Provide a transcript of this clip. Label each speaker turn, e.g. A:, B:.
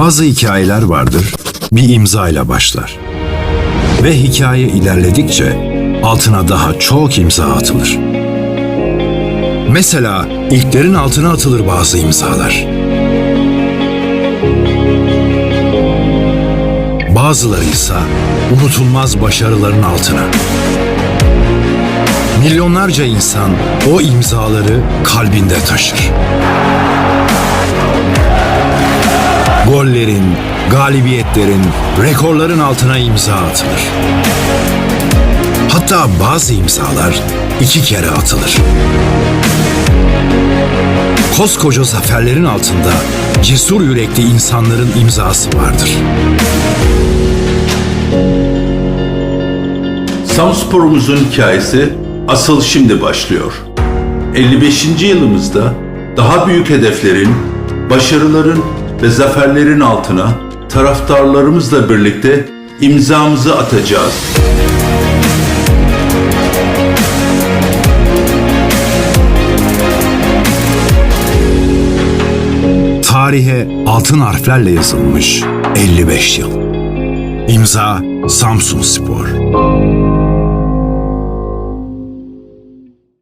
A: Bazı hikayeler vardır, bir imza ile başlar. Ve hikaye ilerledikçe altına daha çok imza atılır. Mesela ilklerin altına atılır bazı imzalar. Bazıları ise unutulmaz başarıların altına. Milyonlarca insan o imzaları kalbinde taşır. Gollerin, galibiyetlerin, rekorların altına imza atılır. Hatta bazı imzalar iki kere atılır. Koskoca zaferlerin altında cesur yürekli insanların imzası vardır.
B: Samspor'umuzun hikayesi asıl şimdi başlıyor. 55. yılımızda daha büyük hedeflerin, başarıların ve zaferlerin altına taraftarlarımızla birlikte imzamızı atacağız.
A: Tarihe altın harflerle yazılmış 55 yıl. İmza Samsun Spor.